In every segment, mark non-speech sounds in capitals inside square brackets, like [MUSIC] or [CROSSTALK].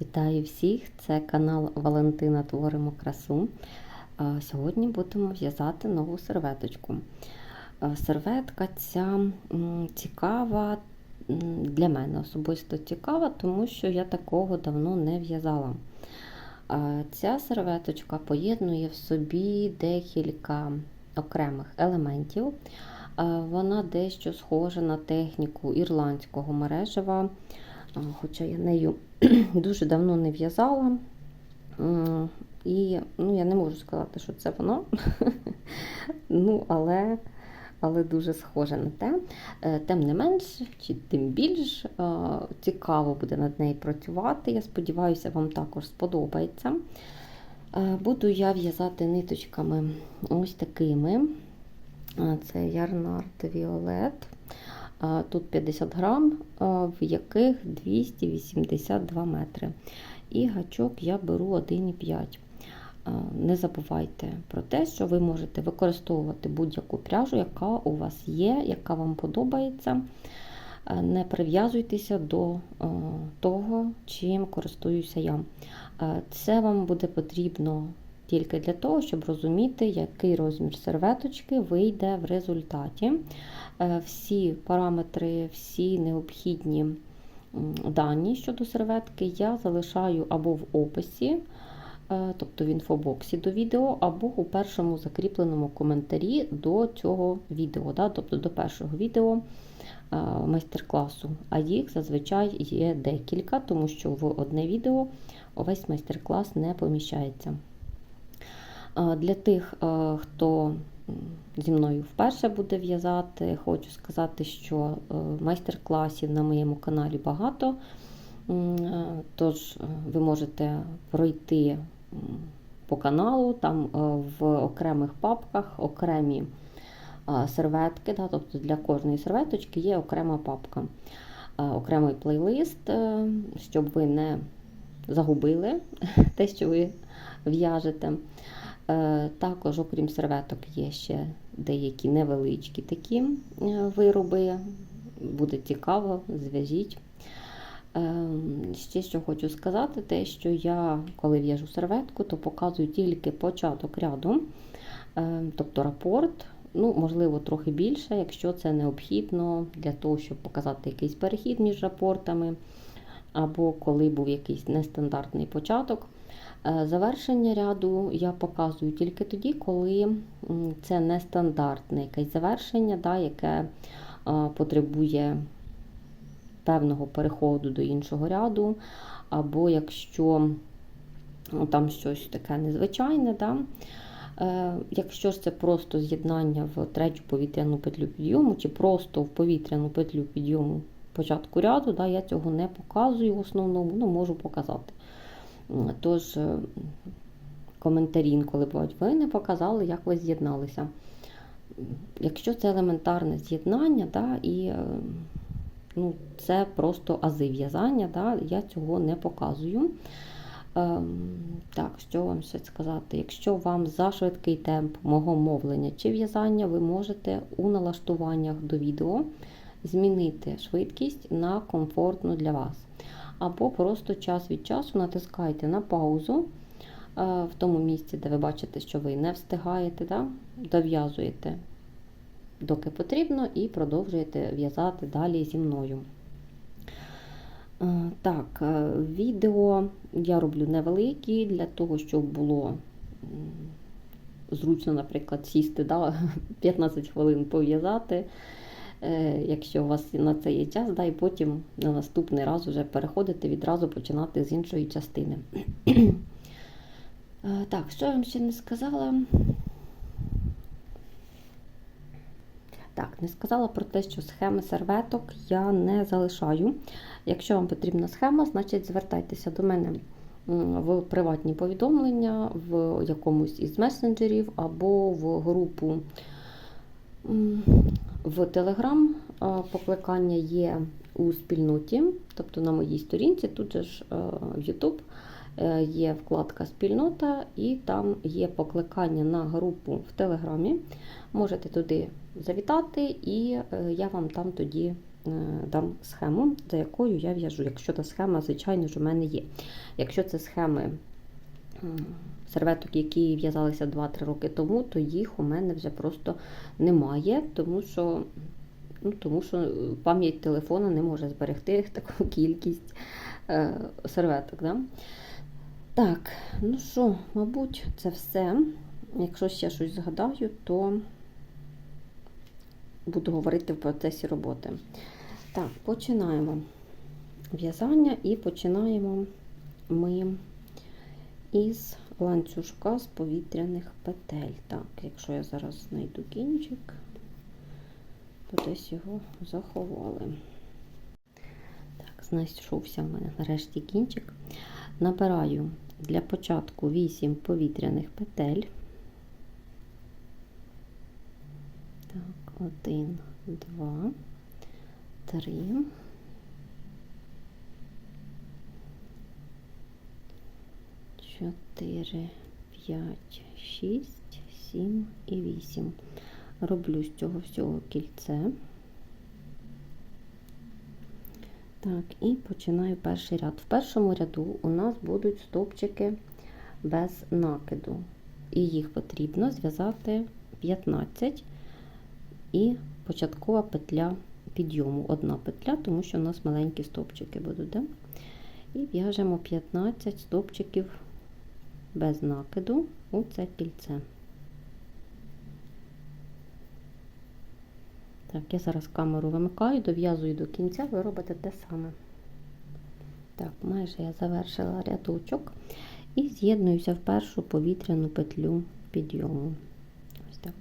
Вітаю всіх! Це канал Валентина Творимо красу. Сьогодні будемо в'язати нову серветочку. Серветка ця цікава для мене особисто цікава, тому що я такого давно не в'язала. Ця серветочка поєднує в собі декілька окремих елементів. Вона дещо схожа на техніку ірландського мережева, хоча я нею [CLEARS THROAT] дуже давно не в'язала. І ну, я не можу сказати, що це воно. [LAUGHS] ну, але, але дуже схоже на те. Е, Тим не менш, чи тим більш е, цікаво буде над нею працювати. Я сподіваюся, вам також сподобається. Е, Буду я в'язати ниточками ось такими. Це Ярнард Віолет. Тут 50 грам, в яких 282 метри. І гачок я беру 1,5. Е, Не забувайте про те, що ви можете використовувати будь-яку пряжу, яка у вас є, яка вам подобається. Не прив'язуйтеся до того, чим користуюся я. Це вам буде потрібно тільки для того, щоб розуміти, який розмір серветочки вийде в результаті. Е, Всі параметри, всі необхідні дані щодо серветки я залишаю або в описі, е, тобто в інфобоксі до відео, або у першому закріпленому коментарі до цього відео, да, тобто до першого відео е, майстер-класу. А їх зазвичай є декілька, тому що в одне відео увесь майстер-клас не поміщається. Е, Для тих, е, хто зі мною вперше буде в'язати, хочу сказати, що е, майстер-класів на моєму каналі багато. Тож ви можете пройти по каналу, там в окремих папках окремі серветки, да, тобто для кожної серветочки є окрема папка, окремий плейлист, щоб ви не загубили [LAUGHS] те, що ви в'яжете. Е, Також, окрім серветок, є ще деякі невеличкі такі е, вироби. Буде цікаво, зв'яжіть. Е, Ще що хочу сказати, те, що я, коли в'яжу серветку, то показую тільки початок ряду, тобто рапорт, ну, можливо, трохи більше, якщо це необхідно для того, щоб показати якийсь перехід між рапортами, або коли був якийсь нестандартний початок. Е, Завершення ряду я показую тільки тоді, коли це нестандартне якесь завершення, да, яке е, потребує певного переходу до іншого ряду, або якщо ну, там щось таке незвичайне. Да. Е, Якщо ж це просто з'єднання в третю повітряну петлю підйому, чи просто в повітряну петлю підйому початку ряду, да, я цього не показую в основному, ну можу показати. Тож, е, коментарі інколи бувають, ви не показали, як ви з'єдналися. Якщо це елементарне з'єднання, да, і е, ну, це просто ази в'язання, да, я цього не показую. Ем, Так, що вам ще сказати? Якщо вам за швидкий темп мого мовлення чи в'язання, ви можете у налаштуваннях до відео змінити швидкість на комфортну для вас. Або просто час від часу натискайте на паузу е, в тому місці, де ви бачите, що ви не встигаєте, да? дов'язуєте доки потрібно, і продовжуєте в'язати далі зі мною. Е, Так, е, відео я роблю невеликі для того, щоб було зручно, наприклад, сісти да, [LAUGHS] 15 хвилин пов'язати. Е, Якщо у вас на це є час, да, і потім на наступний раз вже переходити, відразу починати з іншої частини. Е, Так, що я вам ще не сказала? Так, не сказала про те, що схеми серветок я не залишаю. Якщо вам потрібна схема, значить звертайтеся до мене в приватні повідомлення, в якомусь із месенджерів або в групу в Телеграм. Покликання є у спільноті, тобто на моїй сторінці, тут же ж е, в YouTube е, є вкладка Спільнота, і там є покликання на групу в Телеграмі. Можете туди завітати, і е, я вам там тоді е, дам схему, за якою я в'яжу. Якщо та схема, звичайно ж, у мене є. Якщо це схеми серветок, які в'язалися 2-3 роки тому, то їх у мене вже просто немає, тому що, ну, тому що пам'ять телефона не може зберегти [LAUGHS] таку кількість е, серветок. Да? Так, ну що, мабуть, це все. Якщо ще щось згадаю, то буду говорити в процесі роботи. Так, починаємо в'язання і починаємо ми із ланцюжка з повітряних петель. Так, якщо я зараз знайду кінчик, то десь його заховали. Так, знайшовся в мене нарешті кінчик. Набираю для початку 8 повітряних петель. Так, один, два, три. Чотири, п'ять, шість, сім і вісім. Роблю з цього всього кільце. Так, і починаю перший ряд. В першому ряду у нас будуть стовпчики без накиду. І їх потрібно зв'язати 15 і початкова петля підйому. Одна петля, тому що у нас маленькі стовпчики будуть. Да? І в'яжемо 15 стовпчиків без накиду у це кільце. Так, я зараз камеру вимикаю, дов'язую до кінця, ви робите те саме. Так, майже я завершила рядочок і з'єднуюся в першу повітряну петлю підйому. Ось так.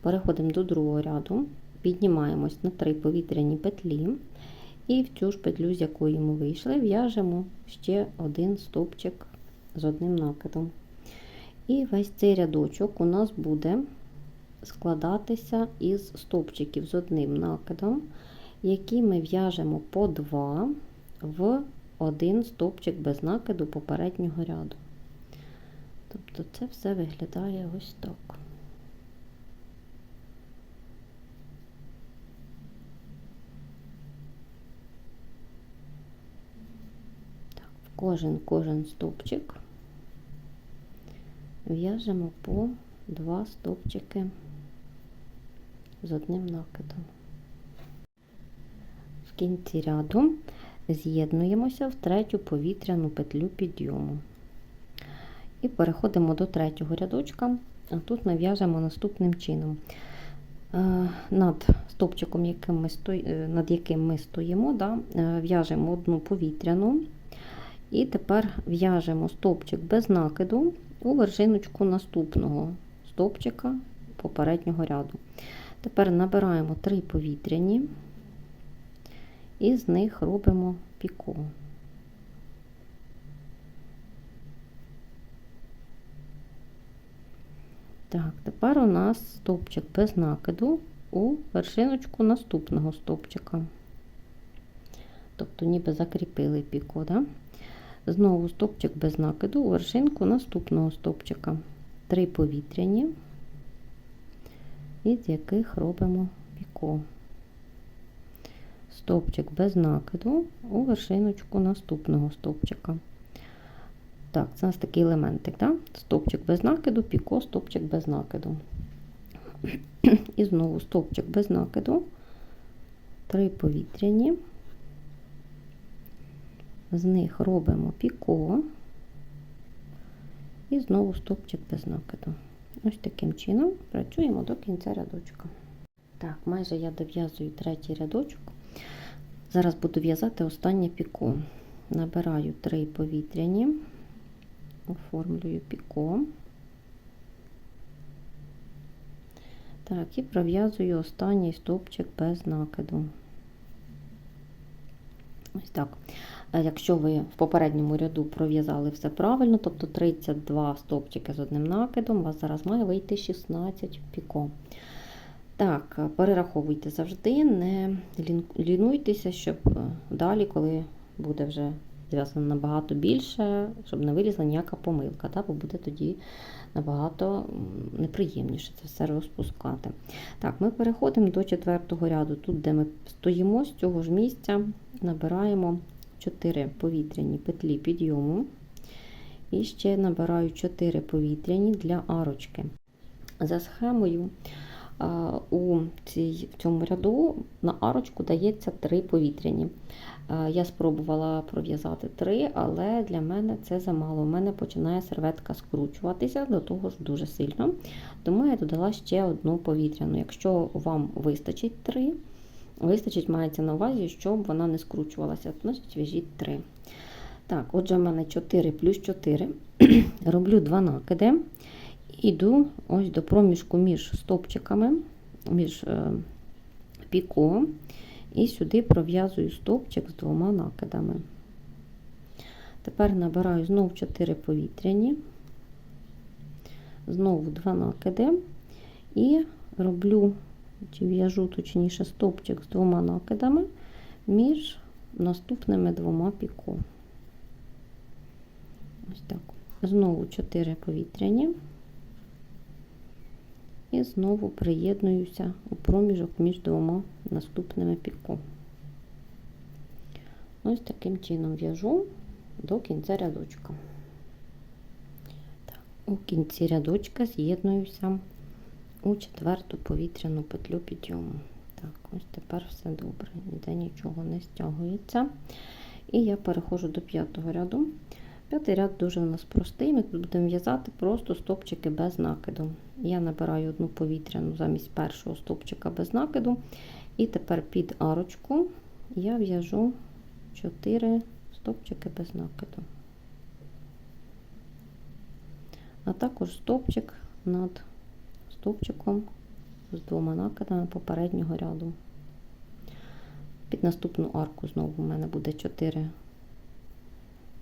Переходимо до другого ряду, піднімаємось на три повітряні петлі, і в цю ж петлю, з якої ми вийшли, в'яжемо ще один стовпчик з одним накидом. І весь цей рядочок у нас буде складатися із стовпчиків з одним накидом, які ми в'яжемо по два в один стовпчик без накиду попереднього ряду. Тобто це все виглядає ось так. Так, в кожен кожен стовпчик в'яжемо по два стовпчики з одним накидом. В кінці ряду з'єднуємося в третю повітряну петлю підйому. І переходимо до третього рядочка, а тут ми в'яжемо наступним чином. Е, Над стовпчиком, яким ми сто... е, над яким ми стоїмо, да, е, в'яжемо одну повітряну. І тепер в'яжемо стовпчик без накиду у вершиночку наступного стовпчика попереднього ряду. Тепер набираємо три повітряні і з них робимо піко. Так, тепер у нас стовпчик без накиду у вершиночку наступного стовпчика. Тобто ніби закріпили піко, да? Знову стовпчик без накиду у вершинку наступного стовпчика. Три повітряні, із яких робимо піко. Стовпчик без накиду у вершиночку наступного стовпчика. Так, це у нас такий елементик, да? стовпчик без накиду, піко, стовпчик без накиду. І знову стовпчик без накиду, три повітряні, з них робимо піко і знову стовпчик без накиду. Ось таким чином працюємо до кінця рядочка. Так, майже я дов'язую третій рядочок. Зараз буду в'язати останнє піко. Набираю три повітряні, оформлюю піко. Так, і пров'язую останній стовпчик без накиду. Ось так. Якщо ви в попередньому ряду пров'язали все правильно, тобто 32 стовпчики з одним накидом, у вас зараз має вийти 16 піко. Так, перераховуйте завжди, не лінуйтеся, щоб далі, коли буде вже зв'язано набагато більше, щоб не вилізла ніяка помилка, та, бо буде тоді набагато неприємніше це все розпускати. Так, ми переходимо до четвертого ряду. Тут, де ми стоїмо, з цього ж місця набираємо 4 повітряні петлі підйому. І ще набираю 4 повітряні для арочки. За схемою у в цьому ряду на арочку дається 3 повітряні. Я спробувала пров'язати 3, але для мене це замало. У мене починає серветка скручуватися до того ж дуже сильно. Тому я додала ще одну повітряну. Якщо вам вистачить 3, вистачить мається на увазі, щоб вона не скручувалася, значить в'яжіть 3. Так, отже, в мене 4 плюс 4. [CLEARS THROAT] Роблю 2 накиди. Іду ось до проміжку між стопчиками, між е, піко, і сюди пров'язую стопчик з двома накидами. Тепер набираю знову 4 повітряні, знову 2 накиди і роблю, чи в'яжу точніше стопчик з двома накидами між наступними двома піко. Ось так. Знову 4 повітряні. І знову приєднуюся у проміжок між двома наступними піко. Ось таким чином в'яжу до кінця рядочка. Так, у кінці рядочка з'єднуюся у четверту повітряну петлю підйому. Так, ось тепер все добре, ніде нічого не стягується. І я переходжу до п'ятого ряду. П'ятий ряд дуже у нас простий. Ми тут будемо в'язати просто стопчики без накиду. Я набираю одну повітряну замість першого стопчика без накиду. І тепер під арочку я в'яжу 4 стопчики без накиду. А також стопчик над стопчиком з двома накидами попереднього ряду. Під наступну арку знову у мене буде 4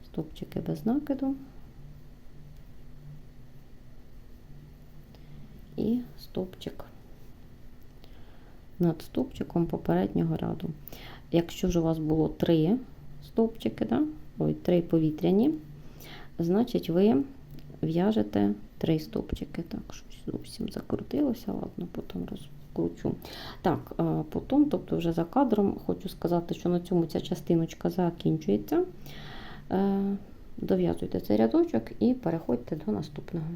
стопчики без накиду і стопчик над стопчиком попереднього ряду. Якщо ж у вас було три стопчики, да? ой, три повітряні, значить ви в'яжете три стопчики. Так, щось зовсім закрутилося, ладно, потім розкручу. Так, потім, тобто вже за кадром, хочу сказати, що на цьому ця частиночка закінчується. Дов'язуйте цей рядочок і переходьте до наступного.